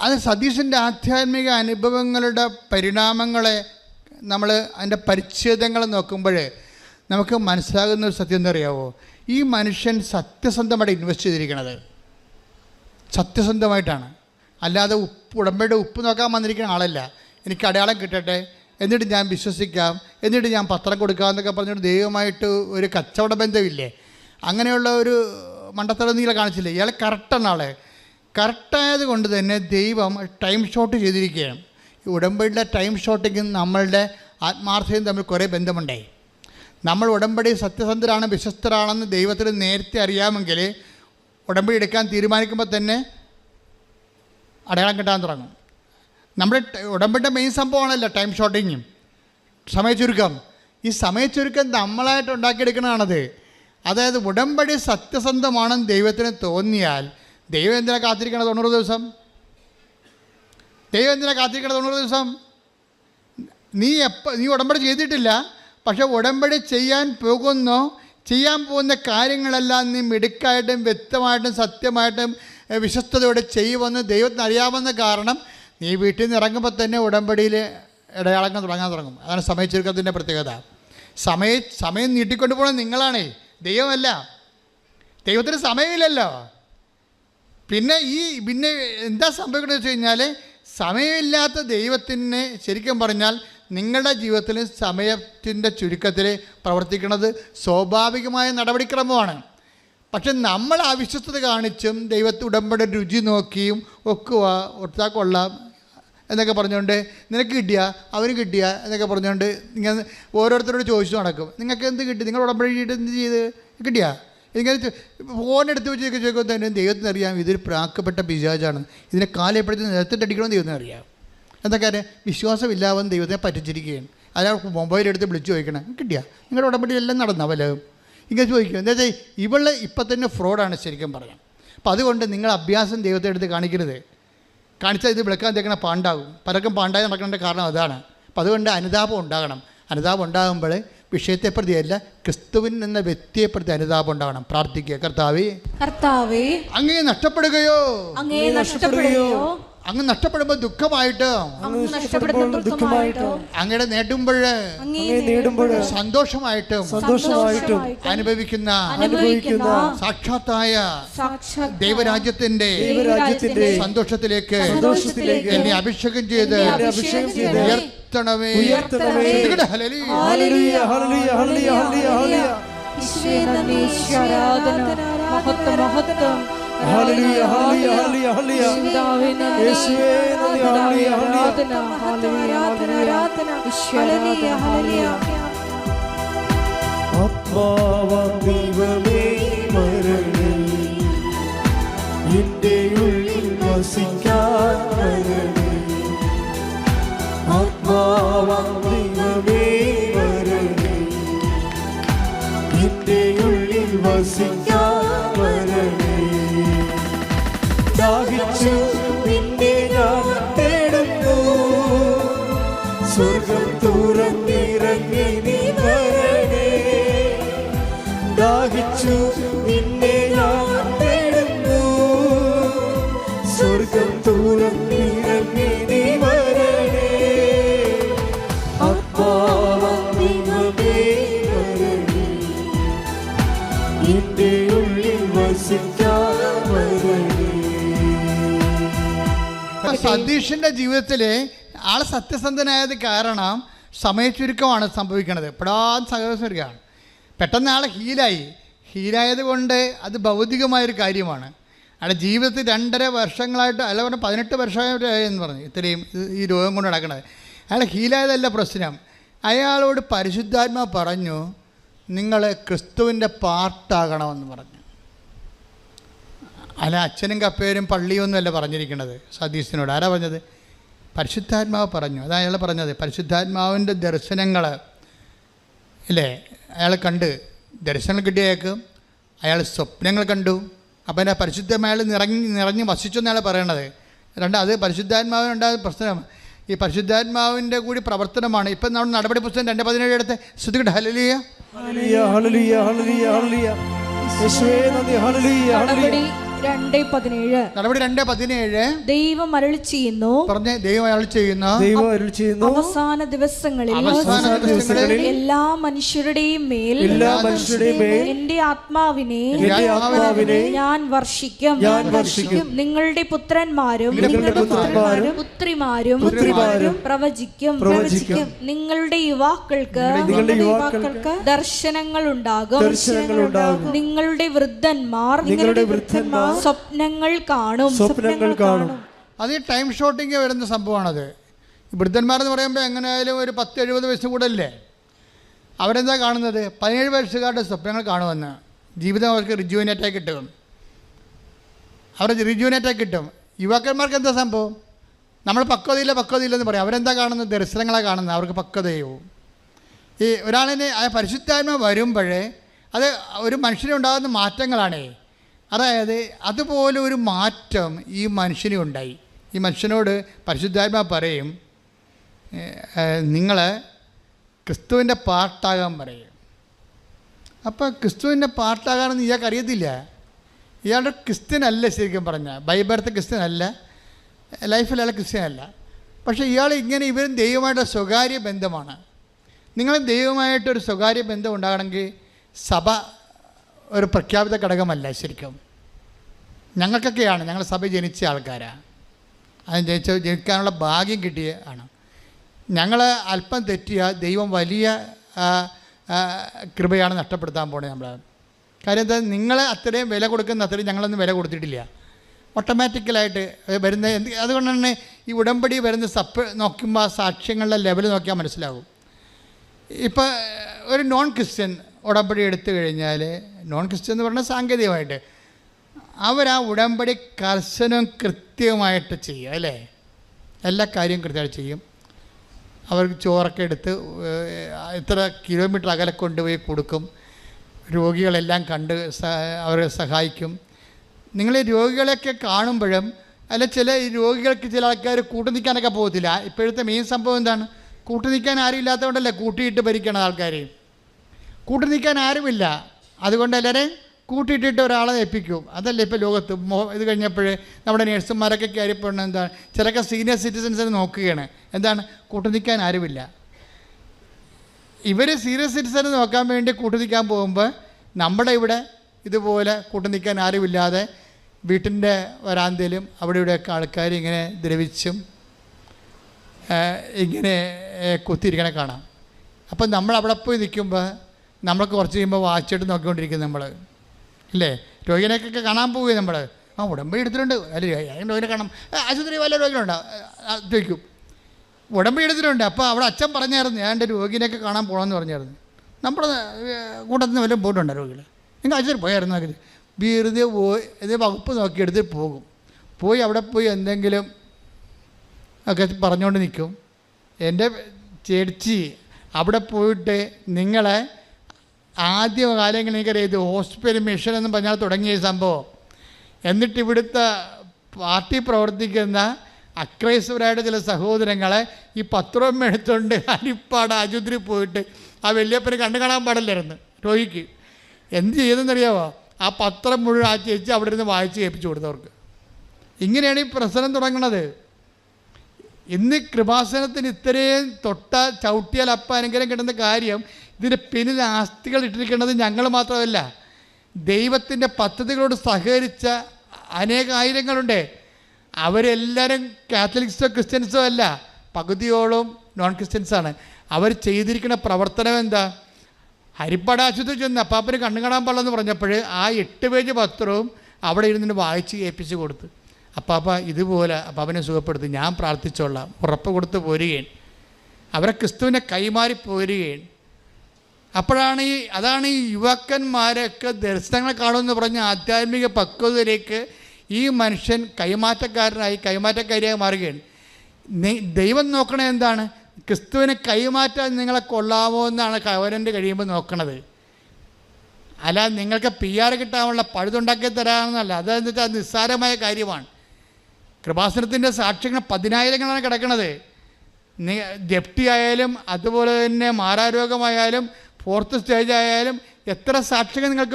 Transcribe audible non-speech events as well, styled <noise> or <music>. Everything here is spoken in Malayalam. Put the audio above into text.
അത് സതീശന്റെ ആധ്യാത്മിക അനുഭവങ്ങളുടെ പരിണാമങ്ങളെ നമ്മൾ അതിന്റെ പരിച്ഛേദങ്ങൾ നോക്കുമ്പോൾ നമുക്ക് മനസ്സിലാകുന്ന ഒരു സത്യം എന്താ അറിയാവോ ഈ മനുഷ്യൻ സത്യസന്ധമായിട്ട് ഇൻവെസ്റ്റ് ചെയ്തിരിക്കണത്. സത്യസന്ധമായിട്ടാണ്. അല്ലാതെ ഉപ്പ് ഉടമ്പയുടെ ഉപ്പ് നോക്കാൻ വന്നിരിക്കുന്ന ആളല്ല. എനിക്ക് അടയാളം കിട്ടട്ടെ എന്നിട്ട് ഞാൻ വിശ്വസിക്കാം എന്നിട്ട് ഞാൻ പത്രം കൊടുക്കാം എന്നൊക്കെ പറഞ്ഞിട്ട് ദൈവമായിട്ട് ഒരു കച്ചവട ബന്ധമില്ലേ? അങ്ങനെയുള്ള ഒരു മണ്ടത്തരം നീല കാണിച്ചില്ലേ? ഇയാൾ കറക്റ്റാണ് ആളെ. കറക്റ്റായത് കൊണ്ട് തന്നെ ദൈവം ടൈം ഷോട്ട് ചെയ്തിരിക്കുകയാണ്. ഈ ഉടമ്പടിയുടെ ടൈം ഷോട്ടിങ്ങും നമ്മളുടെ ആത്മാർത്ഥതയും തമ്മിൽ കുറേ ബന്ധമുണ്ടായി നമ്മൾ ഉടമ്പടി സത്യസന്ധരാണ് വിശ്വസ്തരാണെന്ന് ദൈവത്തിന് നേരത്തെ അറിയാമെങ്കിൽ ഉടമ്പടി എടുക്കാൻ തീരുമാനിക്കുമ്പോൾ തന്നെ അടയാളം കിട്ടാൻ തുടങ്ങും. നമ്മുടെ ഉടമ്പടിയുടെ മെയിൻ സംഭവമാണല്ലോ ടൈം ഷോട്ടിങ്ങും സമയച്ചുരുക്കം ഈ സമയച്ചുരുക്കം നമ്മളായിട്ട് ഉണ്ടാക്കിയെടുക്കണതാണത് അതായത് ഉടമ്പടി സത്യസന്ധമാണെന്ന് ദൈവത്തിന് തോന്നിയാൽ ദൈവം എന്തിനാ കാത്തിരിക്കണം തൊണ്ണൂറ് ദിവസം? ദൈവം എന്തിനാ കാത്തിരിക്കണം തൊണ്ണൂറ് ദിവസം? നീ എപ്പോൾ നീ ഉടമ്പടി ചെയ്തിട്ടില്ല പക്ഷെ ഉടമ്പടി ചെയ്യാൻ പോകുന്നോ. ചെയ്യാൻ പോകുന്ന കാര്യങ്ങളെല്ലാം നീ മിടുക്കായിട്ടും വ്യക്തമായിട്ടും സത്യമായിട്ടും വിശ്വസ്തയോടെ ചെയ്യുമെന്ന് ദൈവത്തിന് അറിയാമെന്ന കാരണം നീ വീട്ടിൽ നിന്ന് ഇറങ്ങുമ്പോൾ തന്നെ ഉടമ്പടിയിൽ ഇടയാളങ്ങൾ തുടങ്ങാൻ തുടങ്ങും. അതാണ് സമയച്ചുരുക്കത്തിന്റെ പ്രത്യേകത. സമയ സമയം നീട്ടിക്കൊണ്ടു പോകണം നിങ്ങളാണേ. ദൈവമല്ല. ദൈവത്തിന് സമയമില്ലല്ലോ. പിന്നെ ഈ പിന്നെ എന്താ സംഭവിക്കുന്നത് വെച്ച് കഴിഞ്ഞാൽ സമയമില്ലാത്ത ദൈവത്തിന് ശരിക്കും പറഞ്ഞാൽ നിങ്ങളുടെ ജീവിതത്തിൽ സമയത്തിന്റെ ചുരുക്കത്തിൽ പ്രവർത്തിക്കുന്നത് സ്വാഭാവികമായ നടപടിക്രമമാണ്. പക്ഷെ നമ്മൾ അവിശ്വസ്തത കാണിച്ചും ദൈവത്തെ ഉടമ്പടി രുചി നോക്കിയും ഒക്കുക ഒത്താ കൊള്ളാം എന്നൊക്കെ പറഞ്ഞുകൊണ്ട് നിനക്ക് കിട്ടിയ അവന് കിട്ടിയ എന്നൊക്കെ പറഞ്ഞുകൊണ്ട് ഇങ്ങനെ ഓരോരുത്തരോട് ചോദിച്ചു നടക്കും. നിങ്ങൾക്ക് എന്ത് കിട്ടി? നിങ്ങൾ ഉടമ്പടി എന്ത് ചെയ്ത്? കിട്ടിയ? ഇങ്ങനെ ഫോണെടുത്ത് വെച്ച് ചോദിക്കുമ്പോൾ തന്നെ ദൈവത്തിന് അറിയാം? ഇതൊരു പ്രാക്കപ്പെട്ട പിശാചാണ്. ഇതിനെ കാലയപ്പെടുത്തി നിലത്തിട്ടടിക്കണമെന്ന് ദൈവത്തിന് അറിയാം. എന്താ കാര്യം വിശ്വാസമില്ലാവെന്ന് ദൈവത്തെ പറ്റിച്ചിരിക്കുകയാണ്. അയാൾ മൊബൈലെടുത്ത് വിളിച്ച് വിളിച്ചു ചോദിക്കണം കിട്ടിയ? നിങ്ങളുടെ ഉടമ്പടി എല്ലാം നടന്ന വല്ലതും? ഇങ്ങനെ ചോദിക്കും. എന്താ വെച്ചാൽ ഇവളെ ഇപ്പം തന്നെ ഫ്രോഡാണ് ശരിക്കും പറയാം അപ്പം അതുകൊണ്ട് നിങ്ങൾ അഭ്യാസം ദൈവത്തെ എടുത്ത് കാണിക്കരുത്. കാണിച്ചാൽ ഇത് വിളക്കാൻ തേക്കണ പാണ്ടാകും. പലർക്കും പാണ്ടായി നടക്കേണ്ട കാരണം അതാണ്. അപ്പം അതുകൊണ്ട് അനുതാപം ഉണ്ടാകണം. അനുതാപം ഉണ്ടാകുമ്പോൾ വിഷയത്തെപ്രതിയല്ല ക്രിസ്തുവിൻ എന്ന വ്യക്തിയെപ്രതി അനുതാപം ഉണ്ടാകണം പ്രാർത്ഥിക്കുക. കർത്താവേ കർത്താവേ അങ്ങേ നഷ്ടപ്പെടുകയോ? അങ്ങേ നഷ്ടപ്പെടുകയോ? അങ്ങ് നഷ്ടപ്പെടുമ്പോൾ ദുഃഖമായിട്ട് അങ്ങ് നേടുമ്പോഴ് ദുഃഖമായിട്ടോ അങ്ങയുടെ നേടുമ്പോൾ അങ്ങേ അങ്ങേ നേടുമ്പോൾ സന്തോഷമായിട്ടും സന്തോഷമായിട്ടും അനുഭവിക്കുന്ന അനുഭവിക്കുന്ന സാക്ഷാത്തായ സാക്ഷാത് ദൈവരാജ്യത്തിന്റെ ദൈവരാജ്യത്തിന്റെ സന്തോഷത്തിലേക്ക് സന്തോഷത്തിലേക്ക് എന്നെ അഭിഷേകം ചെയ്ത് അഭിഷേകം ചെയ്ത് ഉയർത്തണമേ. ഉയർത്തണമേ. ഹല്ലേലൂയ. ഹല്ലേലൂയ ഹല്ലേലൂയ ഹല്ലേലൂയ ആരാധന. മഹത്വം മഹത്വം. ആത്മാവാം ദൈവമേ വരണേ എന്റെ ഉള്ളിൽ വസിക്കാൻ വരണേ ആത്മാവാം ദൈവമേ വരണേ എന്റെ ഉള്ളിൽ വസിക്കാൻ വരണേ ദാഹിച്ചു നിന്നെ സ്വർഗം തുറന്നിറങ്ങി നീ വരണേ. ദാഹിച്ചു നിന്നെ ഞാൻ തേടുന്നു. സ്വർഗം തുറന്നിറങ്ങി സതീഷിന്റെ ജീവിതത്തിലെ ആൾ സത്യസന്ധനായത് കാരണം സമയച്ചുരുക്കമാണ് സംഭവിക്കുന്നത് എപ്പോഴാൻ സഹോദരിക്കാണ് പെട്ടെന്ന് ആൾ ഹീലായി. ഹീലായത് കൊണ്ട് അത് ഭൗതികമായൊരു കാര്യമാണ്. അയാളുടെ ജീവിതത്തിൽ രണ്ടര വർഷങ്ങളായിട്ട് അല്ല പറഞ്ഞ പതിനെട്ട് വർഷമായിട്ട് എന്ന് പറഞ്ഞു. ഇത്രയും ഈ രോഗം കൊണ്ട് നടക്കുന്നത് അയാൾ ഹീലായതല്ല പ്രശ്നം. അയാളോട് പരിശുദ്ധാത്മാ പറഞ്ഞു നിങ്ങൾ ക്രിസ്തുവിന്റെ പാർട്ടാകണമെന്ന് പറഞ്ഞു. അല്ല അച്ഛനും കപ്പേരും പള്ളിയൊന്നുമല്ല പറഞ്ഞിരിക്കുന്നത്. സതീശനോട്. ആരാ പറഞ്ഞത്? പരിശുദ്ധാത്മാവ് പറഞ്ഞു. അതാണ് അയാൾ പറഞ്ഞത്. പരിശുദ്ധാത്മാവിന്റെ ദർശനങ്ങൾ. ഇല്ലേ? അയാൾ കണ്ട്. ദർശനം കിട്ടിയേക്കും അയാൾ സ്വപ്നങ്ങൾ കണ്ടു. അപ്പം എന്റെ പരിശുദ്ധമായ നിറഞ്ഞ് നിറഞ്ഞ് വസിച്ചെന്ന് അയാൾ പറയണത്. രണ്ട് അത് പരിശുദ്ധാത്മാവിനുണ്ടായ പ്രശ്നം ഈ പരിശുദ്ധാത്മാവിന്റെ കൂടി പ്രവർത്തനമാണ്. ഇപ്പം നമ്മുടെ നടപടി പുസ്തകം രണ്ട് പതിനേഴ് എടുത്ത് ശ്രദ്ധിക്കട്ടെ. ഹലലിയ ഹല്ലേലൂയ ഹല്ലേലൂയ ഹല്ലേലൂയ ഹല്ലേലൂയ. നടപടി രണ്ട് പതിനേഴ്. നടപടി രണ്ട് പതിനേഴ്. ദൈവം അരളി ചെയ്യുന്നു. പറഞ്ഞ് ദൈവം അരളി ചെയ്യുന്നു. ദൈവം അരളി ചെയ്യുന്നു. അവസാന ദിവസങ്ങളിൽ അവസാന ദിവസങ്ങളിൽ എല്ലാ മനുഷ്യരുടെയും മേൽ എല്ലാ മനുഷ്യരുടെയും മേൽ എന്റെ ആത്മാവിനെ ആത്മാവിനെ ഞാൻ വർഷിക്കും. ഞാൻ വർഷിക്കും. നിങ്ങളുടെ പുത്രന്മാരും നിങ്ങളുടെ പുത്രന്മാരും പുത്രിമാരും പുത്രിമാരും പ്രവചിക്കും. പ്രവചിക്കും. നിങ്ങളുടെ യുവാക്കൾക്ക് നിങ്ങളുടെ യുവാക്കൾക്ക് ദർശനങ്ങൾ ഉണ്ടാകും ദർശനങ്ങൾ ഉണ്ടാകും നിങ്ങളുടെ വൃദ്ധന്മാർ നിങ്ങളുടെ വൃദ്ധന്മാർ സ്വപ്നങ്ങൾ കാണും. സ്വപ്നങ്ങൾ കാണും. അത് ഈ ടൈം ഷോട്ടിങ് വരുന്ന സംഭവമാണത്. വൃദ്ധന്മാരെന്ന് പറയുമ്പോൾ എങ്ങനെയായാലും ഒരു പത്ത് എഴുപത് വയസ്സ് കൂടല്ലേ? അവരെന്താ കാണുന്നത്? പതിനേഴ് വയസ്സുകാരുടെ സ്വപ്നങ്ങൾ കാണുമെന്ന്. ജീവിതം അവർക്ക് റിജുവിനേറ്റായി കിട്ടും. അവർ റിജുവിനേറ്റായി കിട്ടും. യുവാക്കന്മാർക്ക് എന്താ സംഭവം? നമ്മൾ പക്വതയില്ല പക്വതയില്ലെന്ന് പറയും. അവരെന്താ കാണുന്നത്? ദർശനങ്ങളാണ് കാണുന്നത്. അവർക്ക് പക്വതയോ? ഈ ഒരാളിന് ആ പരിശുദ്ധാത്മ വരുമ്പോഴേ അത് ഒരു മനുഷ്യനുണ്ടാകുന്ന മാറ്റങ്ങളാണേ. അതായത് അതുപോലെ ഒരു മാറ്റം ഈ മനുഷ്യന് ഉണ്ടായി. ഈ മനുഷ്യനോട് പരിശുദ്ധാത്മ പറയും നിങ്ങൾ ക്രിസ്തുവിന്റെ പാർട്ടാകാൻ പറയും. അപ്പോൾ ക്രിസ്തുവിന്റെ പാർട്ടാകാനെന്ന് ഇയാൾക്ക് അറിയത്തില്ല. ഇയാളുടെ ക്രിസ്ത്യനല്ല ശരിക്കും പറഞ്ഞാൽ ബൈബിളത്തെ ക്രിസ്ത്യനല്ല ലൈഫിൽ അയാൾ ക്രിസ്ത്യനല്ല. പക്ഷേ ഇയാൾ ഇങ്ങനെ ഇവരും ദൈവമായിട്ട് സ്വകാര്യ ബന്ധമാണ്. നിങ്ങൾ ദൈവമായിട്ടൊരു സ്വകാര്യ ബന്ധം ഉണ്ടാകണമെങ്കിൽ സഭ ഒരു പ്രഖ്യാപിത ഘടകമല്ല ശരിക്കും. ഞങ്ങൾക്കൊക്കെയാണ് ഞങ്ങൾ സഭ ജനിച്ച ആൾക്കാരാണ് അത് ജനിച്ച ജനിക്കാനുള്ള ഭാഗ്യം കിട്ടിയ ആണ്. ഞങ്ങൾ അല്പം തെറ്റിയ ദൈവം വലിയ കൃപയാണ് നഷ്ടപ്പെടുത്താൻ പോണേ നമ്മൾ കാര്യം എന്താ നിങ്ങൾ അത്രയും വില കൊടുക്കുന്ന അത്രയും ഞങ്ങളൊന്നും വില കൊടുത്തിട്ടില്ല. ഓട്ടോമാറ്റിക്കലായിട്ട് വരുന്ന എന്ത് അതുകൊണ്ട് തന്നെ ഈ ഉടമ്പടി വരുന്ന സപ്പ് നോക്കുമ്പോൾ സാക്ഷ്യങ്ങളുടെ ലെവൽ നോക്കിയാൽ മനസ്സിലാകും ഇപ്പോൾ ഒരു നോൺ ക്രിസ്ത്യൻ ഉടമ്പടി എടുത്തു കഴിഞ്ഞാൽ നോൺ ക്രിസ്ത്യൻ എന്ന് പറഞ്ഞാൽ സാങ്കേതികമായിട്ട്. അവർ ആ ഉടമ്പടി കർശനം കൃത്യമായിട്ട് ചെയ്യും അല്ലേ? എല്ലാ കാര്യവും കൃത്യമായിട്ട് ചെയ്യും. അവർക്ക് ചോറൊക്കെ എടുത്ത് ഇത്ര കിലോമീറ്റർ അകലെ കൊണ്ടുപോയി കൊടുക്കും. രോഗികളെല്ലാം കണ്ട് അവരെ സഹായിക്കും. നിങ്ങൾ രോഗികളെയൊക്കെ കാണുമ്പോഴും അല്ല ചില രോഗികൾക്ക് ചില ആൾക്കാർ കൂട്ടു നിൽക്കാനൊക്കെ പോകത്തില്ല. ഇപ്പോഴത്തെ മെയിൻ സംഭവം എന്താണ്? കൂട്ടു നിൽക്കാൻ ആരും ഇല്ലാത്തതുകൊണ്ടല്ലേ കൂട്ടിയിട്ട് ഭരിക്കണം ആൾക്കാർ കൂട്ടു നിൽക്കാൻ ആരുമില്ല. അതുകൊണ്ട് എല്ലാവരെയും കൂട്ടിയിട്ടിട്ട് ഒരാളെ ഏൽപ്പിക്കും. അതല്ലേ ഇപ്പോൾ ലോകത്ത് ഇത് കഴിഞ്ഞപ്പോൾ നമ്മുടെ നേഴ്സുമാരൊക്കെ കയറിപ്പോണ എന്താണ്? ചിലൊക്കെ സീനിയർ സിറ്റിസൻസിനെ നോക്കുകയാണ്. എന്താണ്? കൂട്ടു നിൽക്കാൻ ആരുമില്ല ഇവർ സീനിയർ സിറ്റിസനെ നോക്കാൻ വേണ്ടി കൂട്ടു നിൽക്കാൻ പോകുമ്പോൾ നമ്മുടെ ഇവിടെ ഇതുപോലെ കൂട്ടു നിൽക്കാൻ ആരുമില്ലാതെ വീട്ടിന്റെ വരാന്തയിലും അവിടെ ഇവിടെയൊക്കെ ആൾക്കാർ ഇങ്ങനെ ദ്രവിച്ചും ഇങ്ങനെ കുത്തിയിരിക്കണേ കാണാം. അപ്പം നമ്മൾ അവിടെ പോയി നിൽക്കുമ്പോൾ നമ്മൾ കുറച്ച് കഴിയുമ്പോൾ വാച്ചിട്ട് നോക്കിക്കൊണ്ടിരിക്കും നമ്മൾ ഇല്ലേ? രോഗിനെയൊക്കെ കാണാൻ പോവുകയും നമ്മൾ ആ ഉടമ്പടി എടുത്തിട്ടുണ്ട്. അല്ല രോഗിനെ കാണാം "ആ, ആശുപത്രി വല്ല രോഗികളുണ്ടോ? ചോദിക്കും. ഉടമ്പടി എടുത്തിട്ടുണ്ട്. അപ്പോൾ അവിടെ അച്ഛൻ പറഞ്ഞായിരുന്നു ഞാൻ എന്റെ രോഗിനെയൊക്കെ കാണാൻ പോകണമെന്ന് പറഞ്ഞായിരുന്നു. നമ്മുടെ കൂട്ടത്തിൽ നിന്ന് വല്ലതും പോയിട്ടുണ്ടോ രോഗികൾ നിങ്ങൾ ആശുപത്രി പോയായിരുന്നു നോക്കി വെറുതെ പോയി ഇത് വകുപ്പ് നോക്കിയെടുത്ത് പോകും. പോയി അവിടെ പോയി എന്തെങ്കിലും ഒക്കെ പറഞ്ഞുകൊണ്ട് നിൽക്കും. എന്റെ ചേച്ചി അവിടെ പോയിട്ട് നിങ്ങളെ ആദ്യ കാലങ്ങളിൽ എനിക്കറിയാം ഇത് ഹോസ്പിറ്റൽ മിഷൻ എന്ന് പറഞ്ഞാൽ തുടങ്ങിയ സംഭവം. എന്നിട്ട് ഇവിടുത്തെ പാർട്ടി പ്രവർത്തിക്കുന്ന അക്രൈസ്വരായിട്ട് ചില സഹോദരങ്ങളെ ഈ പത്രം എടുത്തുകൊണ്ട് <laughs> അരിപ്പാട് ആശുപത്രി പോയിട്ട് ആ വലിയപ്പനെ കണ്ടു കാണാൻ പാടില്ലായിരുന്നു രോഗിക്ക് എന്ത് ചെയ്തെന്നറിയാവോ ആ പത്രം മുഴുവൻ ആ ചേച്ചി അവിടെ ഇരുന്ന് വായിച്ച് കേൾപ്പിച്ചു കൊടുത്തവർക്ക്. ഇങ്ങനെയാണ് ഈ പ്രശ്നം തുടങ്ങണത്. ഇന്ന് കൃപാസനത്തിന് ഇത്രയും തൊട്ട ചവിട്ടിയാൽ അപ്പ അനുഗ്രഹം കിട്ടുന്ന കാര്യം ഇതിന്റെ പിന്നിൽ ആസ്തികൾ ഇട്ടിരിക്കേണ്ടത് ഞങ്ങൾ മാത്രമല്ല ദൈവത്തിന്റെ പദ്ധതികളോട് സഹകരിച്ച അനേകായിരങ്ങളുണ്ട്. അവരെല്ലാവരും കാത്തലിക്സോ ക്രിസ്ത്യൻസോ അല്ല പകുതിയോളം നോൺ ക്രിസ്ത്യൻസാണ് അവർ ചെയ്തിരിക്കുന്ന പ്രവർത്തനം എന്താ? ഹരിപ്പാട് ആശുപത്രി ചെന്ന് അപ്പാപ്പന് കണ്ണു കാണാൻ പാടില്ലെന്ന് പറഞ്ഞപ്പോൾ ആ എട്ട് പേജ് പത്രവും അവിടെ ഇരുന്നിട്ട് വായിച്ച് ഏൽപ്പിച്ച് കൊടുത്ത് അപ്പാപ്പ ഇതുപോലെ അപ്പാപ്പനെ സുഖപ്പെടുത്തി ഞാൻ പ്രാർത്ഥിച്ചോളാം ഉറപ്പ് കൊടുത്ത് പോരുകയും അവരെ ക്രിസ്തുവിനെ കൈമാറി പോരുകയും അപ്പോഴാണ് ഈ അതാണ് ഈ യുവാക്കന്മാരൊക്കെ ദർശനങ്ങൾ കാണുമെന്ന് പറഞ്ഞ ആധ്യാത്മിക പക്വതയിലേക്ക് ഈ മനുഷ്യൻ കൈമാറ്റക്കാരനായി കൈമാറ്റക്കാരിയായി മാറുകയാണ്. ദൈവം നോക്കണത് എന്താണ്? ക്രിസ്തുവിനെ കൈമാറ്റാൻ നിങ്ങളെ കൊള്ളാമോ എന്നാണ് കവനന്റെ കഴിയുമ്പോൾ നോക്കണത്. അല്ല നിങ്ങൾക്ക് പി ആർ കിട്ടാനുള്ള പഴുതുണ്ടാക്കി തരാമെന്നല്ല. അതെന്ന് വെച്ചാൽ നിസ്സാരമായ കാര്യമാണ്. കൃപാസനത്തിന്റെ സാക്ഷ്യങ്ങൾ പതിനായിരങ്ങളാണ് കിടക്കുന്നത് ജപ്തി ആയാലും അതുപോലെ തന്നെ മാറാരോഗമായാലും ഫോർത്ത് സ്റ്റേജ് ആയാലും എത്ര സാക്ഷികൾ നിങ്ങൾക്ക്